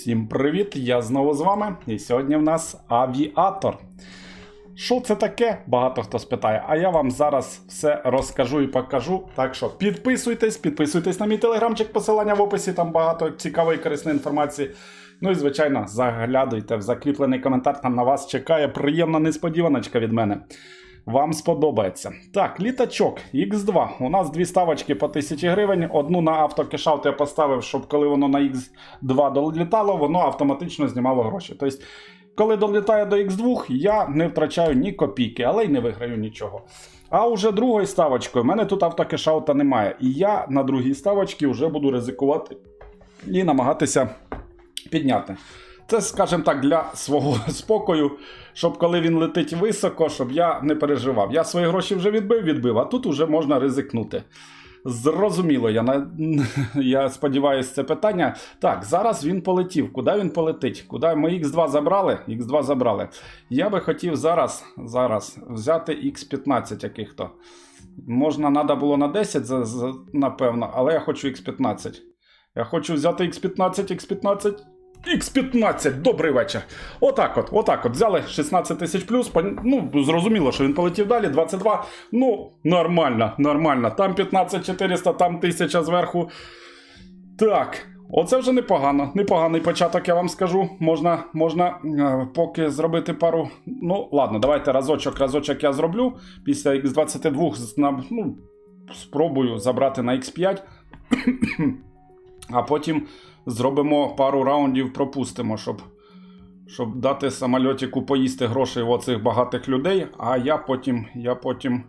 Всім привіт! Я знову з вами. І сьогодні в нас авіатор. Що це таке? Багато хто спитає. А я вам зараз все розкажу і покажу. Так що підписуйтесь, підписуйтесь на мій телеграмчик, посилання в описі, там багато цікавої корисної інформації. Ну і звичайно, заглядуйте в закріплений коментар, там на вас чекає приємна несподіваночка від мене. Вам сподобається. Так, літачок X2. У нас дві ставочки по 1000 гривень. Одну на автокешаут я поставив, щоб коли воно на X2 долітало, воно автоматично знімало гроші. Тобто, коли долітає до X2, я не втрачаю ні копійки, але й не виграю нічого. А уже другою ставочкою, в мене тут автокешаута немає. І я на другій ставочці вже буду ризикувати і намагатися підняти. Це, скажімо так, для свого спокою, щоб коли він летить високо, щоб я не переживав. Я свої гроші вже відбив, відбив, а тут вже можна ризикнути. Зрозуміло, я на... я сподіваюся, це питання. Так, зараз він полетів. Куди він полетить? Куди ми X2 забрали? X2 забрали. Я би хотів зараз зараз взяти X15 яких-то. Можна, треба було на 10, за- за- напевно, але я хочу X15. Я хочу взяти X15, X15. X15, добрий вечір. Отак от, отак от. Взяли 16 тисяч плюс. Ну, зрозуміло, що він полетів далі. 22. Ну, нормально, нормально. Там 15 400, там 1000 зверху. Так. Оце вже непогано. Непоганий початок, я вам скажу. Можна, можна е, поки зробити пару. Ну, ладно, давайте разочок, разочок я зроблю. Після X22 ну, спробую забрати на X5. а потім зробимо пару раундів, пропустимо, щоб, щоб дати самольотику поїсти грошей в оцих багатих людей. А я потім. я потім.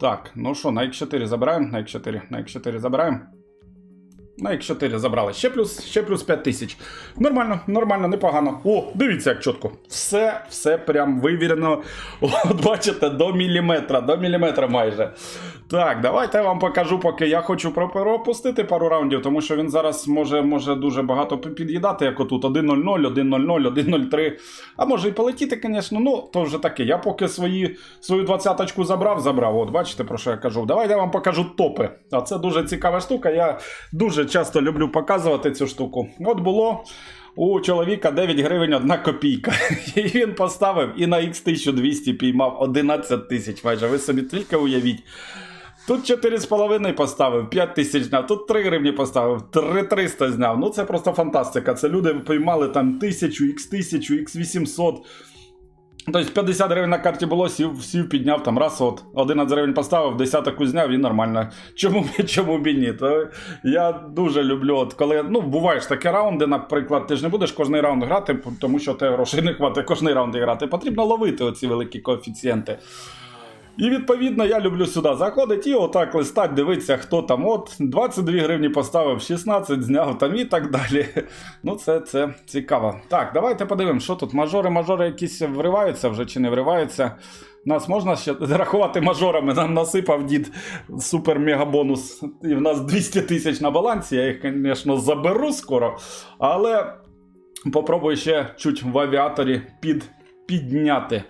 Так, ну що, на X4 забираємо? На X4, на X4 забираємо. На X4 забрали. Ще плюс, ще плюс 5 тисяч. Нормально, нормально, непогано. О, дивіться, як чітко. Все, все прям вивірено. От бачите, до міліметра, до міліметра майже. Так, давайте я вам покажу, поки я хочу пропустити пару раундів, тому що він зараз може, може дуже багато під'їдати, як отут 1-0-0, 1-0-0, 1-0-3. А може і полетіти, звісно. Ну, то вже таке. Я поки свої, свою двадцяточку забрав, забрав. От бачите, про що я кажу. Давайте я вам покажу топи. А це дуже цікава штука. Я дуже часто люблю показувати цю штуку. От було. У чоловіка 9 гривень 1 копійка. І він поставив і на X1200 піймав 11 тисяч майже. Ви собі тільки уявіть. Тут 4,5 поставив, 5 тисяч зняв, тут 3 гривні поставив, 3,300 зняв. Ну це просто фантастика. Це люди поймали там 1000, X1000, X800. Тобто 50 гривень на карті було, сів, сів підняв там раз, от 11 гривень поставив, десяток зняв і нормально. Чому, чому б і ні? То я дуже люблю, от коли ну буває ж такі раунди, наприклад, ти ж не будеш кожний раунд грати, тому що тебе грошей не хватить кожний раунд грати. Потрібно ловити оці великі коефіцієнти. І відповідно я люблю сюди заходити і отак листати, дивитися, хто там. От 22 гривні поставив, 16 зняв там і так далі. Ну, це, це цікаво. Так, давайте подивимося, що тут. Мажори, мажори якісь вриваються вже чи не вриваються. Нас можна ще рахувати мажорами. Нам насипав дід супер мегабонус. І в нас 200 тисяч на балансі. Я їх, звісно, заберу скоро. Але попробую ще чуть в авіаторі під, підняти.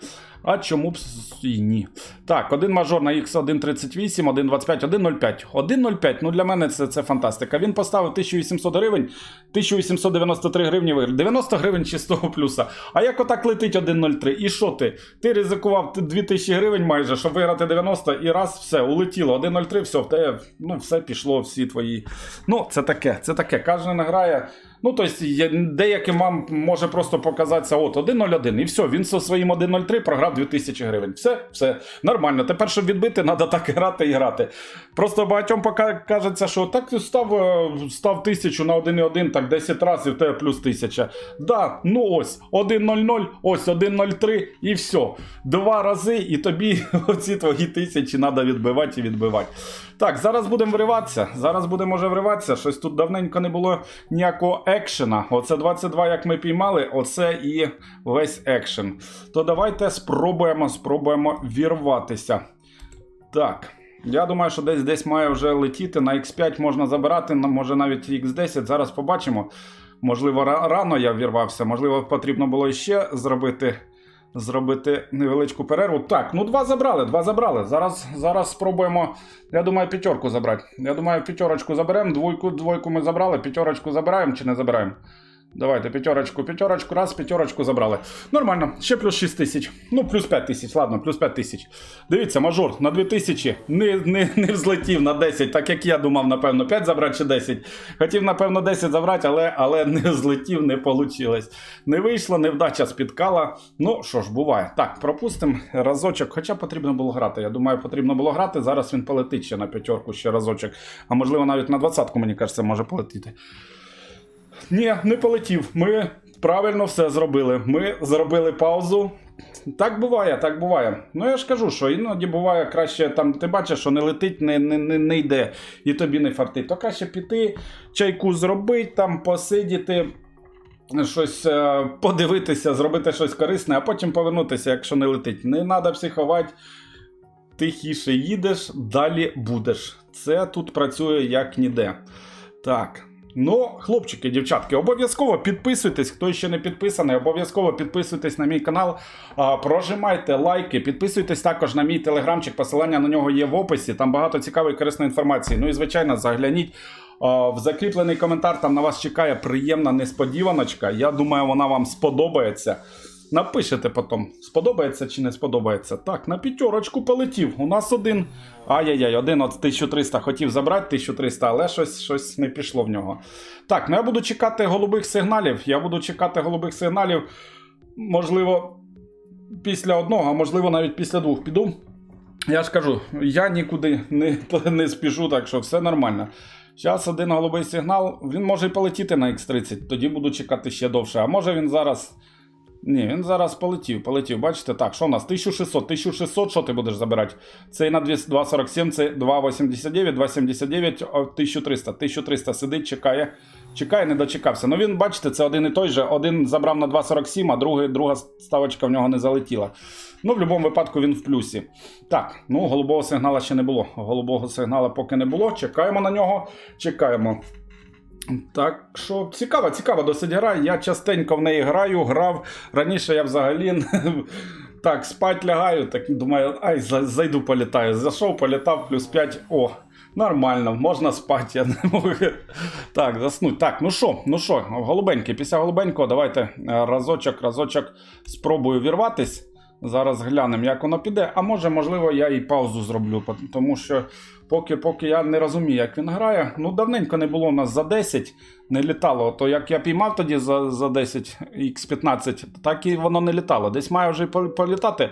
А чому б і ні? Так, один мажор на X1.38, 1.25, 1.05. 1.05, ну для мене це, це фантастика. Він поставив 1800 гривень, 1893 гривні виграв. 90 гривень чистого плюса. А як отак летить 1.03? І що ти? Ти ризикував 2000 гривень майже, щоб виграти 90, і раз все, улетіло. 1.03, все, в тебе ну, все пішло, всі твої. Ну, це таке, це таке. Кожен грає. Ну, тобто, деяким вам може просто показатися, от 1.01, і все, він зі своїм 1.03 програв 2000 гривень. Все, все, нормально. Тепер, щоб відбити, треба так грати і грати. Просто багатьом пока кажеться, що так став, е, став тисячу на 1.1, так 10 разів, і в тебе плюс 1000. Да, ну ось, 1.00, ось 1.03 і все. Два рази, і тобі оці твої тисячі треба відбивати і відбивати. Так, зараз будемо вриватися. Зараз будемо вже вриватися. Щось тут давненько не було ніякого екшена. Оце 22, як ми піймали, оце і весь екшен. То давайте спробуємо, спробуємо вірватися. Так. Я думаю, що десь десь має вже летіти. На X5 можна забирати, може навіть X10. Зараз побачимо. Можливо, рано я вірвався, можливо, потрібно було ще зробити зробити невеличку перерву. Так, ну два забрали, два забрали. Зараз, зараз спробуємо. Я думаю, п'ятерку забрати. Я думаю, п'ятерочку заберемо, двойку, двойку ми забрали, п'ятерочку забираємо чи не забираємо? Давайте п'ятерочку, п'ятерочку, раз, п'ятерочку забрали. Нормально, ще плюс 6 тисяч. Ну, плюс 5 тисяч, ладно, плюс 5 тисяч. Дивіться, мажор на 2 тисячі не, не, не взлетів на 10, так як я думав, напевно, 5 забрати чи 10. Хотів, напевно, 10 забрати, але, але не злетів, не вийшло. Не вийшло, невдача спіткала. Ну, що ж, буває. Так, пропустимо разочок, хоча потрібно було грати. Я думаю, потрібно було грати. Зараз він полетить ще на п'ятерку, ще разочок. А можливо, навіть на двадцятку, мені кажеться, може полетіти. Ні, не полетів. Ми правильно все зробили. Ми зробили паузу. Так буває, так буває. Ну я ж кажу, що іноді буває краще там, ти бачиш, що не летить, не, не, не, не йде, і тобі не фартить. То краще піти, чайку зробити, там посидіти, щось е, подивитися, зробити щось корисне, а потім повернутися, якщо не летить. Не треба психувати. Тихіше їдеш, далі будеш. Це тут працює як ніде. Так. Ну, хлопчики, дівчатки, обов'язково підписуйтесь, хто ще не підписаний, обов'язково підписуйтесь на мій канал, прожимайте лайки, підписуйтесь також на мій телеграмчик, посилання на нього є в описі. Там багато цікавої корисної інформації. Ну і звичайно, загляніть в закріплений коментар. Там на вас чекає приємна несподіваночка. Я думаю, вона вам сподобається. Напишете потім, сподобається чи не сподобається. Так, на п'ятерочку полетів. У нас один. Ай-яй-яй, один от 1300 хотів забрати 1300, але щось, щось не пішло в нього. Так, ну я буду чекати голубих сигналів. Я буду чекати голубих сигналів. Можливо, після одного, а можливо, навіть після двох піду. Я ж кажу, я нікуди не, не спішу, так що все нормально. Зараз один голубий сигнал, він може і полетіти на X30, тоді буду чекати ще довше. А може він зараз. Ні, він зараз полетів, полетів. Бачите, так, що у нас? 1600, 1600, що ти будеш забирати? Це на 2,47, це 2,89, 2,79, 1300. 1300 сидить, чекає. Чекає, не дочекався. Ну він, бачите, це один і той же. Один забрав на 2,47, а другий, друга ставочка в нього не залетіла. Ну, в будь-якому випадку він в плюсі. Так, ну голубого сигнала ще не було. Голубого сигнала поки не було. Чекаємо на нього, чекаємо. Так що цікава, цікава досить гра. Я частенько в неї граю, грав. Раніше я взагалі так спать лягаю, так думаю, ай, зайду політаю. Зайшов, політав, плюс 5. О, нормально, можна спати. Я не можу. Так, заснуть. Так, ну що, ну що, голубенький, після голубенького, давайте е, разочок, разочок спробую вірватись. Зараз глянемо, як воно піде. А може, можливо, я і паузу зроблю, тому що поки, поки я не розумію, як він грає. Ну, давненько не було у нас за 10, не літало. То як я піймав тоді за, за 10 X15, так і воно не літало. Десь має вже політати.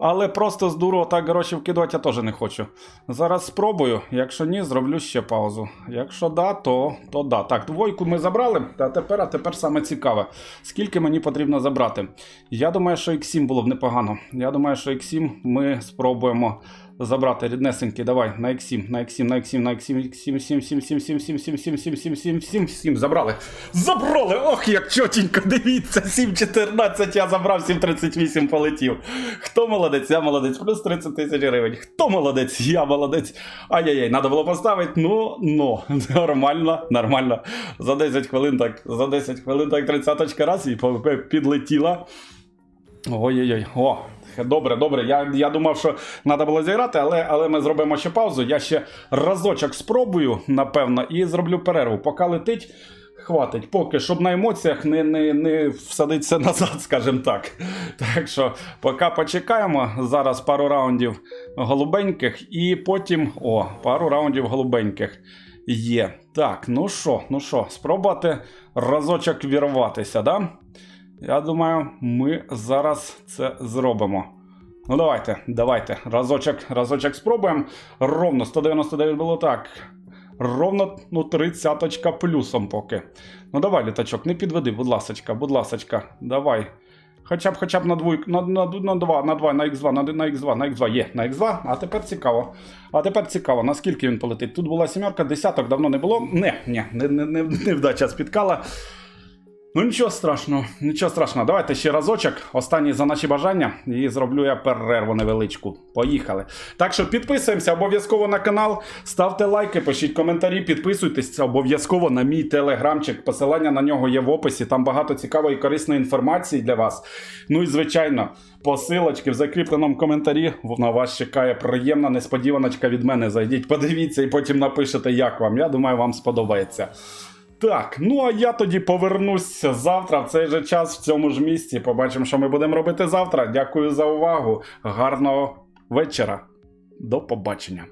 Але просто з дуру так гроші вкидувати я теж не хочу. Зараз спробую. Якщо ні, зроблю ще паузу. Якщо да, то, то да. Так, двойку ми забрали. А тепер, а тепер саме цікаве. Скільки мені потрібно забрати? Я думаю, що X7 було б непогано. Я думаю, що X7 ми спробуємо забрати ріднесенький. Давай, на X7, на X7, на X7, на X7, X7, 7, 7, 7, 7, 7, 7, 7, 7, 7, 7, 7, 7. Забрали. Забрали! Ох, як чотенько, дивіться, 7,14 я забрав, 7,38 полетів. Хто молодець? Я молодець. Плюс 30 тисяч гривень. Хто молодець? Я молодець. Ай-яй-яй, треба було поставити. Ну, ну, нормально, нормально. За 10 хвилин так, за 10 хвилин так 30 раз і підлетіла. Ой-ой-ой, о, добре, добре. Я, я думав, що треба було зіграти, але, але ми зробимо ще паузу. Я ще разочок спробую, напевно, і зроблю перерву. Поки летить, хватить. Поки, щоб на емоціях не, не, не всадитися назад, скажімо так. Так що, поки почекаємо. Зараз пару раундів голубеньких, і потім. О, пару раундів голубеньких. Є. Так, ну що, ну що, спробувати разочок вірватися, да? Я думаю, ми зараз це зробимо. Ну, давайте, давайте. Разочок, разочок спробуємо. Ровно 199 було так. Ровно ну, 30 плюсом поки. Ну давай, літачок, не підведи, будь ласочка, будь ласочка, давай. Хоча б хоча б на двойку, на, на, на 2, на 2, на X2, на, на X2, на X2 є, на X2, а тепер цікаво. А тепер цікаво, наскільки він полетить. Тут була сімерка, десяток давно не було. Не, ні, не, не, не, невдача спіткала. Ну нічого страшного, нічого страшного. Давайте ще разочок. Останній за наші бажання. І зроблю я перерву невеличку. Поїхали. Так що підписуємося обов'язково на канал, ставте лайки, пишіть коментарі, підписуйтесь обов'язково на мій телеграмчик. Посилання на нього є в описі. Там багато цікавої і корисної інформації для вас. Ну і звичайно, посилочки в закріпленому коментарі. На вас чекає приємна несподіваночка від мене. Зайдіть, подивіться і потім напишете, як вам. Я думаю, вам сподобається. Так, ну а я тоді повернусь завтра в цей же час в цьому ж місці. Побачимо, що ми будемо робити завтра. Дякую за увагу. Гарного вечора. До побачення.